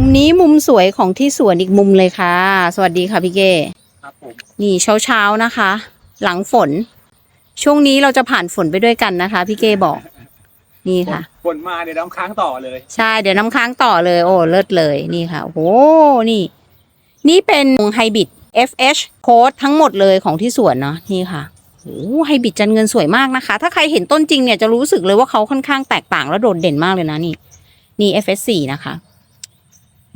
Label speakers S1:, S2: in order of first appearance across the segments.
S1: มุมนี้มุมสวยของที่สวนอีกมุมเลยค่ะ สวัสดีค่ะพี่เก้
S2: ครับผม
S1: นี่เช้าเช้าๆนะคะ หลังฝน ช่วงนี้เราจะผ่านฝนไปด้วยกันนะคะ พี่เก้บอก นี่ค่ะ
S2: ฝนมาเดี๋ยวน้ำค้างต่อเลย
S1: ใช่เดี๋ยวน้ำค้างต่อเลย โอ้เลิศเลยนี่ค่ะโอ้โหนี่ นี่เป็นไฮบิด FH โค้ดทั้งหมดเลยของที่สวนเนาะนี่ค่ะโอ้ไฮบิดจันเงินสวยมากนะคะ ถ้าใครเห็นต้นจริงเนี่ยจะรู้สึกเลยว่าเขาค่อนข้างแตกต่างและโดดเด่นมากเลยนะนี่ นี่ FS4 นะคะ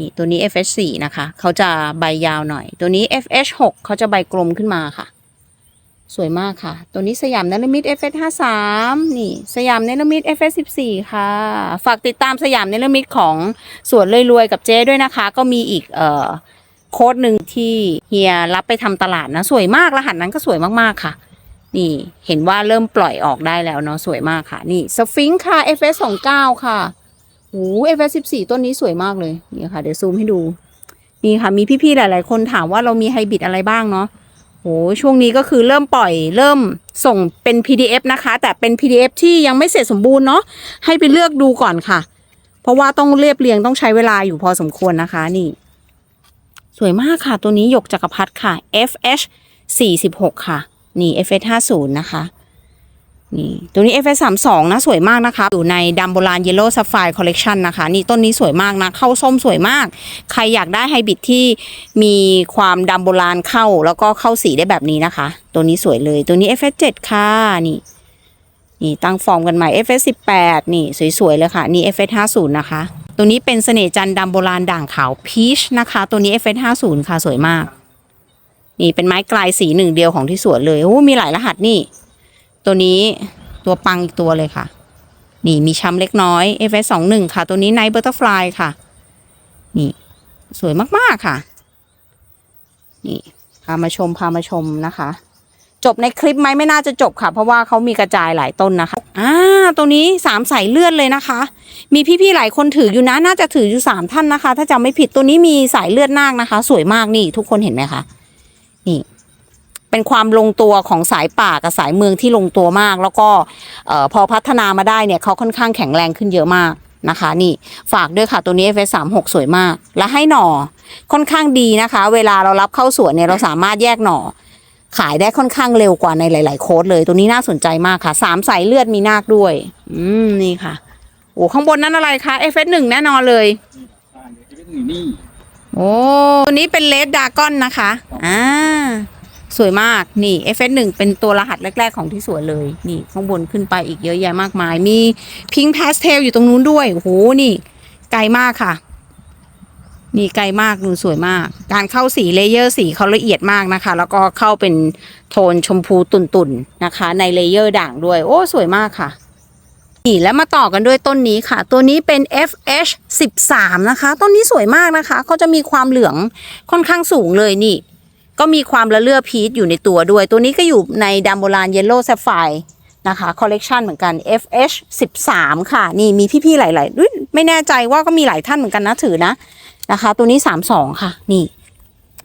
S1: นี่ตัวนี้ FS4 นะคะเขาจะใบยาวหน่อย ตัวนี้ FH6 เขาจะใบกลมขึ้นมาค่ะ สวยมากค่ะ ตัวนี้สยามเนลมิด FS53 นี่ สยามเนลมิด FS14 ค่ะ ฝากติดตามสยามเนลมิดของสวนรวยๆกับเจ๊ด้วยนะคะ ก็มีอีกเอ่อโค้ดหนึ่งที่เฮียรับไปทำตลาดนะ สวยมากรหัสนั้นก็สวยมากๆค่ะนี่เห็นว่าเริ่มปล่อยออกได้แล้วเนาะสวยมากค่ะ นี่สฟิงค์ค่ะ FS29 ค่ะ โอ้ FS14 ต้นนี้สวยมากเลยนี่ค่ะ เดี๋ยวซูมให้ดู นี่ค่ะ มีพี่ๆหลาย ๆ คนถามว่าเรามีไฮบริดอะไรบ้างเนาะโหช่วงนี้ก็คือเริ่มปล่อยเริ่มส่งเป็น PDF นะคะ แต่เป็น PDF ที่ยังไม่เสร็จสมบูรณ์เนาะให้ไปเลือกดูก่อนค่ะ เพราะว่าต้องเรียบเรียงต้องใช้เวลาอยู่พอสมควรนะคะนี่ สวยมากค่ะ ตัวนี้หยกจักรพรรดิค่ะ FH 46 ค่ะ นี่ FH 50 นะคะ นี่ ตัวนี้ FS 3 2 นะ สวยมากนะคะ อยู่ในดัมโบรานเยลโล่ซัฟไฟคอลเลกชันนะคะ นี่ต้นนี้สวยมากนะ เข้าส้มสวยมาก ใครอยากได้ไฮบริดที่มีความดำโบราณเข้าแล้วก็เข้าสีได้แบบนี้นะคะ ตัวนี้สวยเลย ตัวนี้ FS 7 ค่ะ นี่ นี่ตั้งฟอร์มกันใหม่ FS 18 นี่สวยๆเลยค่ะ นี่ FS 50 นะคะ ตัวนี้เป็นเสน่ห์จันดำโบราณด่างขาวพีชนะคะ ตัวนี้ FS 50 ค่ะสวยมาก นี่เป็นไม้กลายสีหนึ่งเดียวของที่สวนเลย โอ้ มีหลายรหัสนี่ ตัวนี้ตัวปังอีกตัวเลยค่ะ นี่มีช้ำเล็กน้อย FS 2 1ค่ะ ตัวนี้ไนท์เบ t ร์ r ฟลายค่ะ นี่ สวยมากๆค่ะ นี่พามาชมพามาชมนะคะ จบในคลิปไหมไม่น่าจะจบค่ะ เพราะว่าเขามีกระจายหลายต้นนะคะอ่าตัวนี้สามสายเลือดเลยนะคะ มีพี่ๆหลายคนถืออยู่นะน่าจะถืออยู่สามท่านนะคะ ถ้าจำไม่ผิดตัวนี้มีสายเลือดนาคนะคะ สวยมากนี่ ทุกคนเห็นไหมคะ เป็นความลงตัวของสายป่ากับสายเมืองที่ลงตัวมาก แล้วก็เอ่อพอพัฒนามาได้เนี่ยเขาค่อนข้างแข็งแรงขึ้นเยอะมากนะคะ นี่ฝากด้วยค่ะตัวนี้ FS 3 6สวยมาก และให้หน่อค่อนข้างดีนะคะ เวลาเรารับเข้าสวนเนี่ยเราสามารถแยกหน่อ ขายได้ค่อนข้างเร็วกว่าในหลาย ๆ โค้ดเลยตัวนี้น่าสนใจมากค่ะสามสายเลือดมีนาคด้วย อืมนี่ค่ะโอ้ข้างบนนั้นอะไรคะ FS 1แน่นอนเลย
S2: อ่าเดี๋ยวจะเป็นนี่
S1: โอ้ตัวนี้เป็นเลดดากอนนะคะอ่า สวยมากนี่ FS 1 เป็นตัวรหัสแรก ๆ ของที่สวนเลย นี่ข้างบนขึ้นไปอีกเยอะแยะมากมาย มีพิงค์พาสเทลอยู่ตรงนู้นด้วยโอ้โหนี่ไกลมากค่ะ นี่ไกลมากดูสวยมาก การเข้าสีเลเยอร์สีเขาละเอียดมากนะคะ แล้วก็เข้าเป็นโทนชมพูตุ่นๆนะคะ ในเลเยอร์ด่างด้วย โอ้สวยมากค่ะนี่แล้วมาต่อกันด้วยต้นนี้ค่ะ ตัวนี้เป็น FH 13นะคะ ต้นนี้สวยมากนะคะเขาจะมีความเหลืองค่อนข้างสูงเลยนี่ ก็มีความละเลือพีชอยู่ในตัวด้วย ตัวนี้ก็อยู่ในดัมโบรานเยลโล่แซฟไฟนะคะคอลเลกชันเหมือนกัน FH 13 ค่ะ นี่มีพี่ๆหลายๆไม่แน่ใจว่าก็มีหลายท่านเหมือนกันนะถือนะนะคะ ตัวนี้ 32 ค่ะ นี่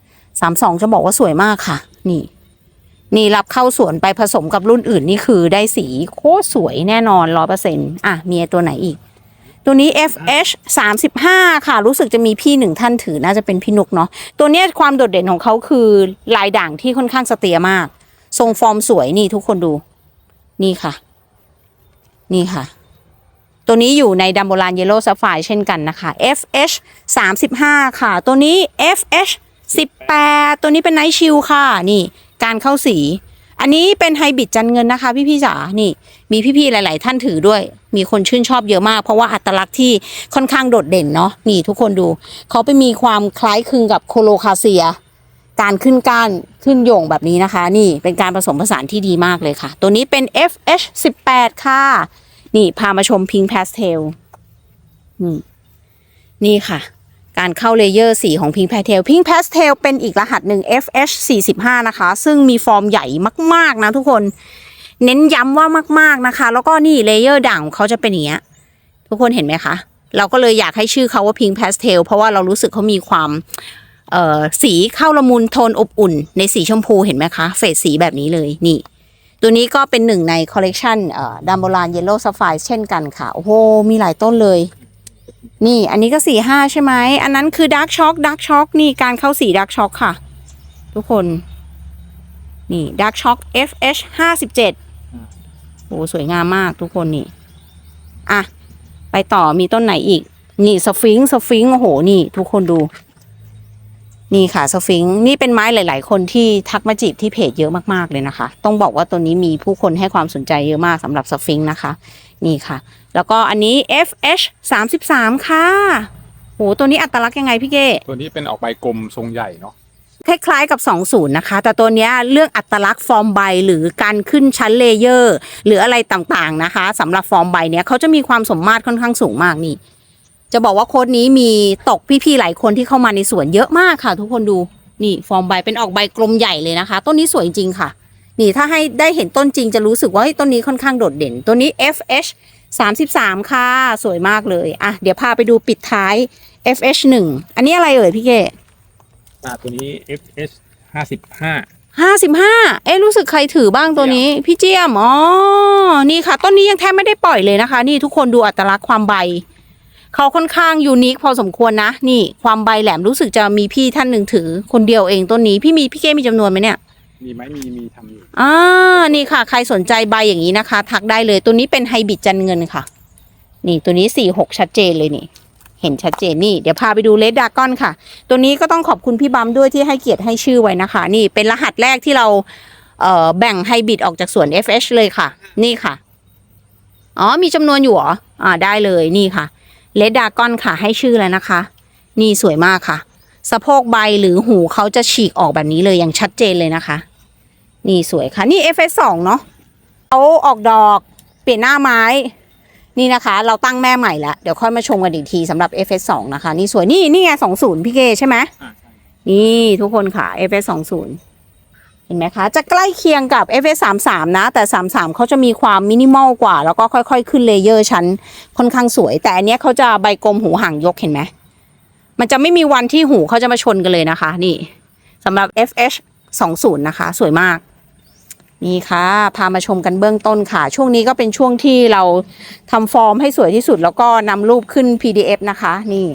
S1: 32 จะบอกว่าสวยมากค่ะ นี่ นี่รับเข้าสวนไปผสมกับรุ่นอื่นนี่คือได้สีโคตรสวยแน่นอนร้อยเปอร์เซ็นต์อะมีตัวไหนอีก ตัวนี้ FH 35 ค่ะ รู้สึกจะมีพี่หนึ่งท่านถือน่าจะเป็นพี่นุกเนาะตัวนี้ความโดดเด่นของเขาคือลายด่างที่ค่อนข้างสเตียมาก ทรงฟอร์มสวยนี่ทุกคนดู นี่ค่ะ นี่ค่ะ ตัวนี้อยู่ในดัมโบรานเยลโล่ซัฟไฟเช่นกันนะคะ FH 35 ค่ะ ตัวนี้ FH 18 ตัวนี้เป็นไนท์ชิลค่ะ นี่ การเข้าสี อันนี้เป็นไฮบริดจันเงินนะคะ พี่พี่จ๋า นี่ มีพี่ ๆ หลาย ๆ ท่านถือด้วย มีคนชื่นชอบเยอะมาก เพราะว่าอัตลักษณ์ที่ค่อนข้างโดดเด่นเนาะ นี่ทุกคนดู เขาไปมีความคล้ายคลึงกับโคโลคาเซีย การขึ้นก้านขึ้นโยงแบบนี้นะคะ นี่เป็นการผสมผสานที่ดีมากเลยค่ะ ตัวนี้เป็น FH 18ค่ะ นี่พามาชมพิงพาสเทลนี่นี่ค่ะ การเข้าเลเยอร์สีของพิงพาสเทลพิงพาสเทลเป็นอีกรหัสหนึ่ง FH 45นะคะ ซึ่งมีฟอร์มใหญ่มากๆนะทุกคน เน้นย้ำว่ามากๆนะคะ แล้วก็นี่เลเยอร์ด่างของเขาจะเป็นอย่างเงี้ย ทุกคนเห็นไหมคะ เราก็เลยอยากให้ชื่อเขาว่าพิงพาสเทลเพราะว่าเรารู้สึกเขามีความสีเข้าละมุนโทนอบอุ่น ในสีชมพูเห็นไหมคะ เฟดสีแบบนี้เลยนี่ ตัวนี้ก็เป็นหนึ่งในคอลเลกชันดัมโบรานเยลโล่ซัฟไฟเช่นกันค่ะ โอ้โห มีหลายต้นเลย นี่อันนี้ก็สี่ห้าใช่ไหม อันนั้นคือดาร์กช็อคดาร์กช็อคนี่การเข้าสีดาร์กช็อคค่ะ ทุกคน นี่ดาร์กช็อค FH ห้าสิบเจ็ดโอ้สวยงามมากทุกคนนี่ อะ ไปต่อมีต้นไหนอีก นี่สฟิงค์สฟิงค์โอ้โห นี่ ทุกคนดู นี่ค่ะสฟิงค์นี่เป็นไม้หลาย ๆ คนที่ทักมาจีบที่เพจเยอะมากๆเลยนะคะ ต้องบอกว่าตัวนี้มีผู้คนให้ความสนใจเยอะมากสำหรับสฟิงค์นะคะ นี่ค่ะ แล้วก็อันนี้ FH 33 ค่ะโหตัวนี้อัตลักษณ์ยังไงพี่เก้
S3: ตัวนี้เป็นออกใบกลมทรงใหญ่เนาะ
S1: คล้ายๆกับ 20 นะคะ แต่ตัวเนี้ยเรื่องอัตลักษณ์ฟอร์มใบหรือการขึ้นชั้นเลเยอร์ หรืออะไรต่างๆนะคะสำหรับฟอร์มใบเนี้ยเขาจะมีความสมมาตรค่อนข้างสูงมากนี่ จะบอกว่าโค้ดนี้มีตกพี่ๆหลายคนที่เข้ามาในสวนเยอะมากค่ะ ทุกคนดูนี่ฟอร์มใบเป็นออกใบกลมใหญ่เลยนะคะ ต้นนี้สวยจริงๆค่ะ นี่ถ้าให้ได้เห็นต้นจริงจะรู้สึกว่าเฮ้ยต้นนี้ค่อนข้างโดดเด่น ตัวนี้ FH 33 ค่ะ สวยมากเลยอะเดี๋ยวพาไปดูปิดท้าย FH 1อันนี้อะไรเอ่ยพี่เก้
S3: อ่าตัวนี้ FS ห้าสิบห้า
S1: ห้าสิบห้าเอ๊ะรู้สึกใครถือบ้างตัวนี้ พี่เจียมอ๋อนี่ค่ะ ต้นนี้ยังแทบไม่ได้ปล่อยเลยนะคะ นี่ทุกคนดูอัตลักษณ์ความใบ เขาค่อนข้างยูนิคพอสมควรนะ นี่ความใบแหลมรู้สึกจะมีพี่ท่านหนึ่งถือ คนเดียวเองต้นนี้พี่มีพี่เก้มีจำนวนไหมเนี่ย
S3: มีไหมมีมีทำอยู่
S1: อ่านี่ค่ะ ใครสนใจใบอย่างนี้นะคะ ทักได้เลยตัวนี้เป็นไฮบริดจันเงินค่ะ นี่ตัวนี้สี่หกชัดเจนเลยนี่ เห็นชัดเจนนี่เดี๋ยวพาไปดูเลดดากอนค่ะ ตัวนี้ก็ต้องขอบคุณพี่บัมด้วยที่ให้เกียรติให้ชื่อไว้นะคะ นี่เป็นรหัสแรกที่เราเอ่อแบ่งไฮบริดออกจากส่วน FH เลยค่ะ นี่ค่ะ อ๋อ มีจำนวนอยู่เหรอ อ่า ได้เลย นี่ค่ะ เลดดากอนค่ะให้ชื่อแล้วนะคะ นี่สวยมากค่ะ สะโพกใบหรือหูเขาจะฉีกออกแบบนี้เลยอย่างชัดเจนเลยนะคะ นี่สวยค่ะ นี่ FS 2 เนาะเขาออกดอกเปลี่ยนหน้าไม้ นี่นะคะ เราตั้งแม่ใหม่แล้ว เดี๋ยวค่อยมาชมกันอีกทีสำหรับ FS 2 นะคะ นี่สวยนี่นี่ไง 20 พี่เกใช่ไหม
S3: อ่าใช่
S1: นี่ทุกคนค่ะ FS 20 เห็นไหมคะ จะใกล้เคียงกับ FS 33 นะ แต่ 33เขาจะมีความมินิมอลกว่า แล้วก็ค่อยๆ ขึ้นเลเยอร์ชั้นค่อนข้างสวย แต่อันนี้เขาจะใบกลมหูห่างยกเห็นไหม มันจะไม่มีวันที่หูเขาจะมาชนกันเลยนะคะ นี่สำหรับ FH 20นะคะ สวยมาก นี่ค่ะ พามาชมกันเบื้องต้นค่ะ ช่วงนี้ก็เป็นช่วงที่เราทำฟอร์มให้สวยที่สุด แล้วก็นำรูปขึ้น PDF นะคะ นี่